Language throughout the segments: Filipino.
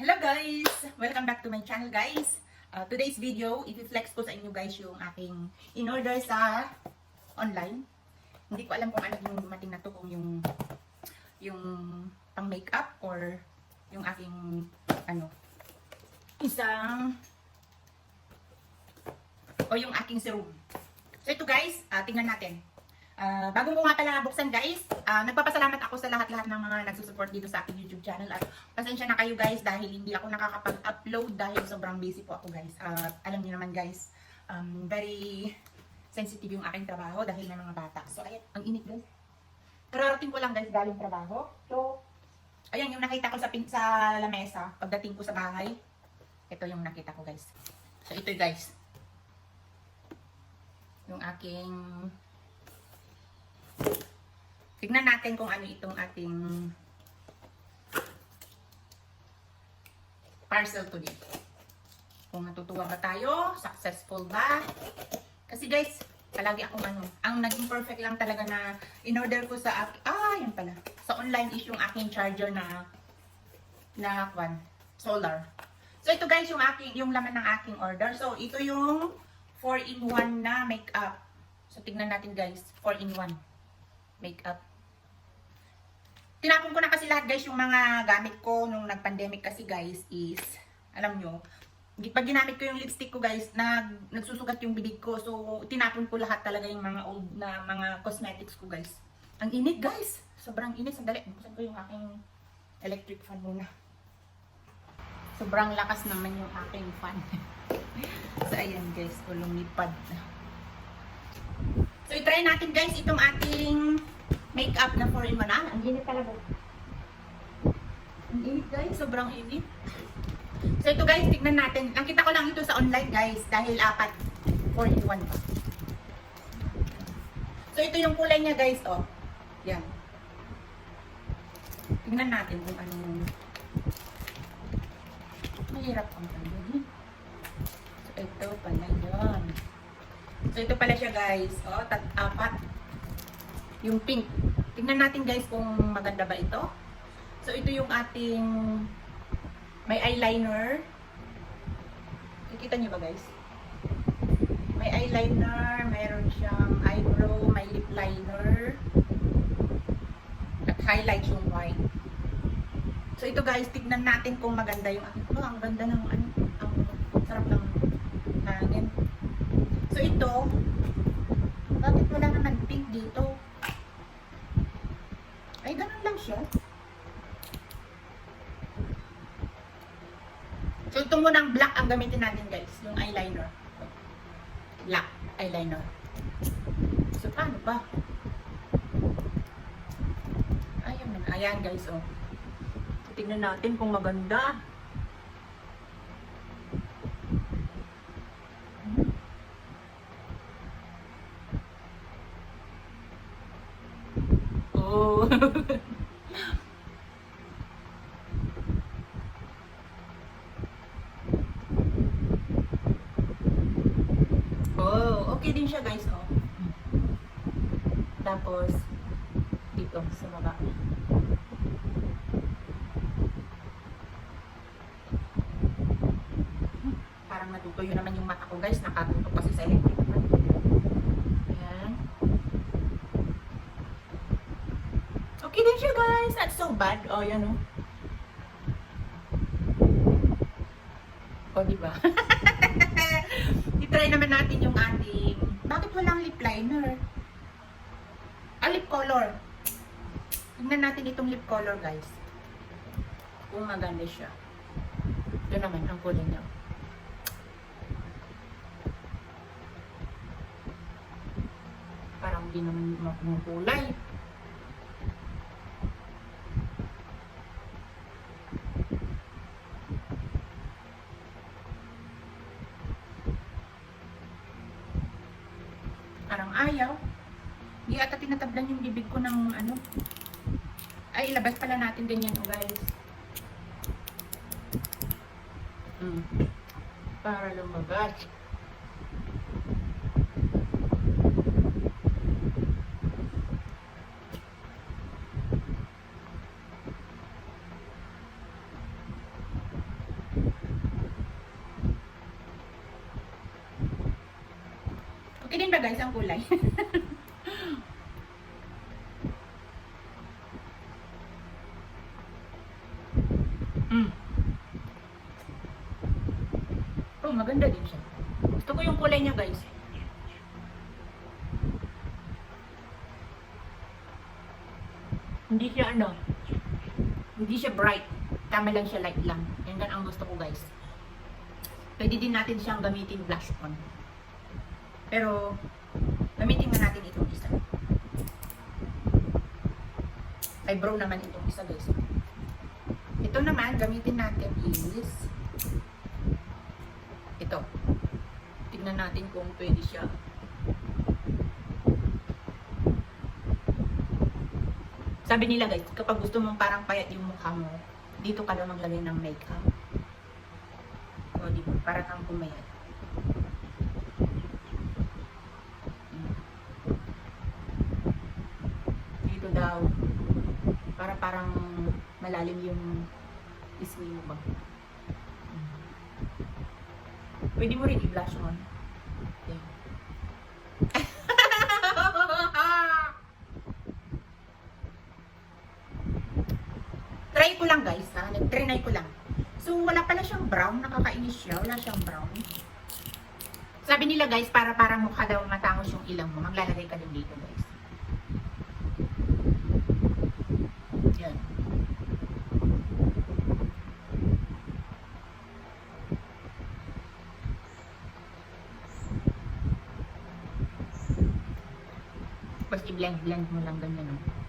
Hello guys! Welcome back to my channel guys. Uh, today's video, i-flex ko sa inyo guys yung aking in-order sa online. Hindi ko alam kung ano yung dumating na to, kung yung yung pang makeup or yung aking ano isang o yung aking serum. So ito guys, uh, tingnan natin. Ah, bago ko nga pala buksan guys, ah, nagpapasalamat ako sa lahat-lahat ng mga nagsusupport dito sa aking YouTube channel at pasensya na kayo guys dahil hindi ako nakakapag-upload dahil sobrang busy po ako guys. At alam niyo naman guys, um, very sensitive yung aking trabaho dahil may mga bata. So ayan, ang init guys. Kararating ko lang guys galing trabaho. So, ayan yung nakita ko sa, pin sa lamesa pagdating ko sa bahay. Ito yung nakita ko guys. So ito guys. Yung aking Tignan natin kung ano itong ating parcel today. Kung natutuwa ba tayo, successful ba. Kasi guys, palagi akong ano, ang naging perfect lang talaga na in-order ko sa aking, ah, yan pala. Sa online is yung aking charger na, na, kwan, solar. So ito guys, yung aking, yung laman ng aking order. So ito yung 4-in-1 na makeup. So tignan natin guys, 4-in-1 makeup. Tinapon ko na kasi lahat guys yung mga gamit ko nung nag-pandemic kasi guys is, alam nyo, pag ginamit ko yung lipstick ko guys, nag, nagsusugat yung bibig ko. So, tinapon ko lahat talaga yung mga old na mga cosmetics ko guys. Ang init guys. Sobrang init. Sandali, buksan ko yung aking electric fan muna. Sobrang lakas naman yung aking fan. so, ayan guys, lumipad na. So, i-try natin guys itong ating makeup na 4-in-1 ah. Ang init talaga. Ang init guys, sobrang init. So, ito guys, tignan natin. Nakita ko lang ito sa online guys dahil apat 4-in-1 pa. So, ito yung kulay niya guys, oh. Yan. Tignan natin kung ano yung mahirap ang tanggalin. So, ito pala yun. So, ito pala siya guys. O, tat apat. Yung pink. Tingnan natin guys kung maganda ba ito. So, ito yung ating may eyeliner. Kikita nyo ba guys? May eyeliner, mayroon siyang eyebrow, may lip liner. At highlight yung white. So, ito guys, tignan natin kung maganda yung ating. Oh, ang ganda ng ano, ang sarap ng hangin. So ito, bakit wala naman pink dito? Ay, ganun lang siya. So ito muna ang black ang gamitin natin guys, yung eyeliner. Black eyeliner. So paano ba? Ayan, ayan guys oh. Tingnan natin kung maganda. Oh. okay din siya guys, oh. Tapos, dito sa baba. Parang natutuyo naman yung mata ko guys, nakatutok kasi sa electric fan. Ayan. Okay din siya guys. Not so bad. Oh, yan oh. Oh, di naman natin yung ating... Bakit walang lip liner? Ah, lip color. Tingnan natin itong lip color guys. Kung maganda siya. Ito naman ang kulay niya. Parang di naman makulay. bibig ko ng ano. Ay, ilabas pala natin ganyan o guys. Mm. Para lumabas. Okay din ba guys ang kulay? maganda din siya. Gusto ko yung kulay niya guys. Hindi siya ano, hindi siya bright. Tama lang siya light lang. Yan ang gusto ko guys. Pwede din natin siyang gamitin blush on. Pero, gamitin nga natin itong isa. Eyebrow naman itong isa guys. Ito naman, gamitin natin is ito. Tignan natin kung pwede siya. Sabi nila guys, kapag gusto mong parang payat yung mukha mo, dito ka lang maglagay ng makeup. O, di ba? Para kang pumayat. Dito daw. Para parang malalim yung ismi mo ba? Pwede mo rin i-blush on. Yan. Try ko lang guys Nag-trinay ko lang. So wala pala siyang brown. Nakakainis siya. Wala siyang brown. Sabi nila guys, para parang mukha daw matangos yung ilang mo. Maglalagay ka din dito guys. Yan. Tapos i-blend-blend mo lang ganyan. oh.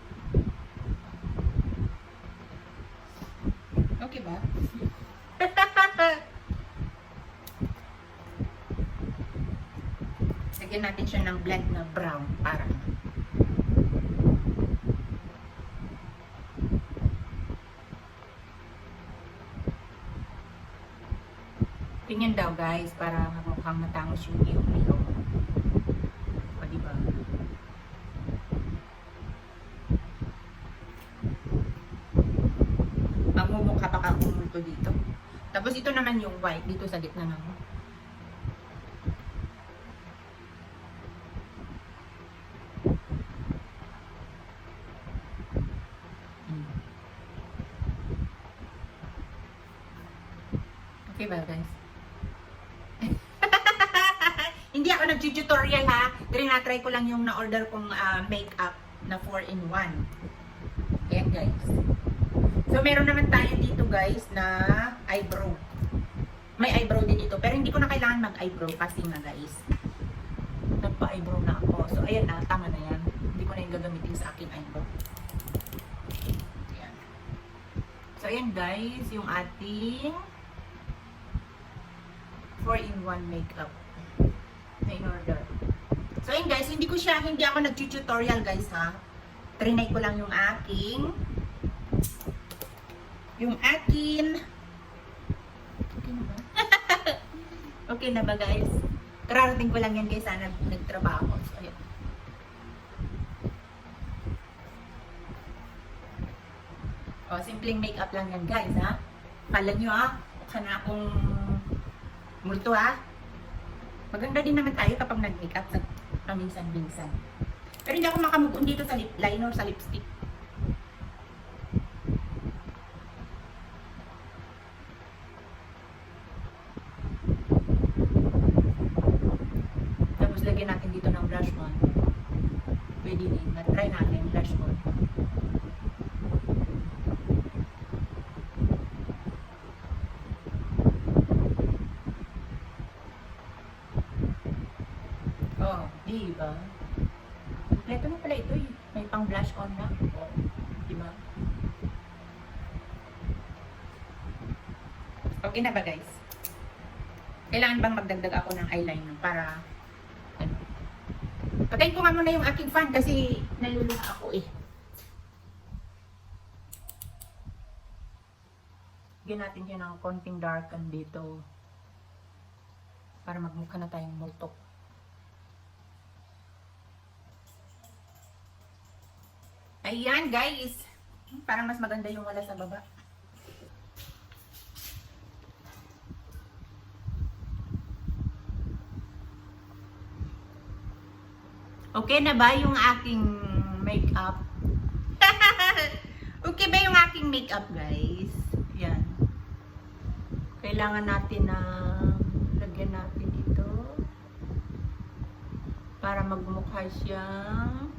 Okay ba? Lagyan natin siya ng blend na brown para Tingnan daw guys para mukhang matangos yung iyong ilong. O diba? Mamumukha pa kang kumulto dito. Tapos ito naman yung white dito sa gitna ng Mm. Okay ba guys? Hindi ako nag-tutorial ha. Trinatry ko lang yung na-order kong ah, makeup na 4-in-1. Ayan guys. So, meron naman tayo dito guys na eyebrow. May eyebrow din dito. Pero hindi ko na kailangan mag-eyebrow kasi nga guys. Nagpa-eyebrow na ako. So, ayan na. Tama na yan. Hindi ko na yung gagamitin sa aking eyebrow. Ayan. So, ayan guys. Yung ating 4-in-1 makeup na in-order. So, ayan guys. Hindi ko siya, hindi ako nag-tutorial guys ha. Trinay ko lang yung aking yung akin okay na ba? guys? Kararating ko lang yan guys sana nagtrabaho. So, ayun. O, simpleng makeup lang yan guys ha. Kala nyo ha, mukha akong multo ha. Maganda din naman tayo kapag nag-makeup sa paminsan-minsan. Pero hindi ako makamove dito sa lip liner sa lipstick. Tapos lagyan natin dito ng blush on. Pwede din. Na-try natin blush on. Oh, di ba? Kompleto na pala ito eh. May pang blush on na. Oh, di ba? Okay na ba guys? Kailangan bang magdagdag ako ng eyeliner para ano? Patayin ko nga muna yung aking fan kasi naluluha ako eh. Bigyan natin siya ng konting darken dito para magmukha na tayong multok. Ayan guys! Parang mas maganda yung wala sa baba. Okay na ba yung aking makeup? okay ba yung aking makeup, guys? Yan. Kailangan natin na lagyan natin ito para magmukha siyang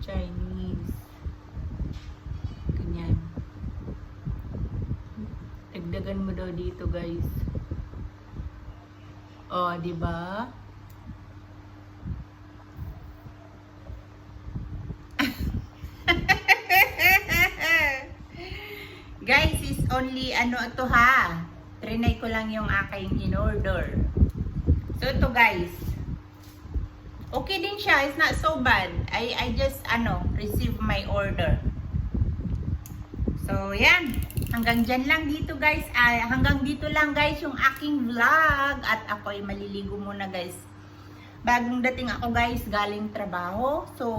Chinese. Ganyan. Dagdagan mo daw dito, guys. Oh, di ba? Guys, is only ano to ha. Trinay ko lang yung aking in-order. So ito guys. Okay din siya. It's not so bad. I I just ano, receive my order. So yan. Hanggang dyan lang dito guys. Ah, hanggang dito lang guys yung aking vlog. At ako ay maliligo muna guys. Bagong dating ako guys galing trabaho. So,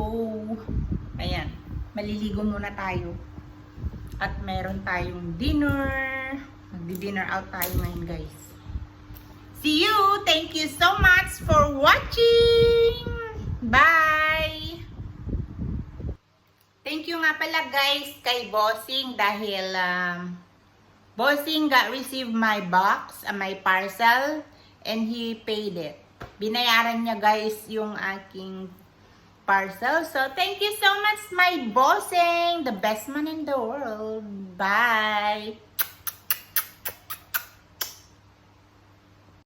ayan. Maliligo muna tayo. At meron tayong dinner. Magdi-dinner out tayo ngayon guys. See you! Thank you so much for watching! Bye! Thank you nga pala guys kay Bossing dahil um, Bossing got received my box, uh, my parcel, and he paid it. Binayaran niya guys yung aking parcel. So, thank you so much, my Bossing! The best man in the world. Bye!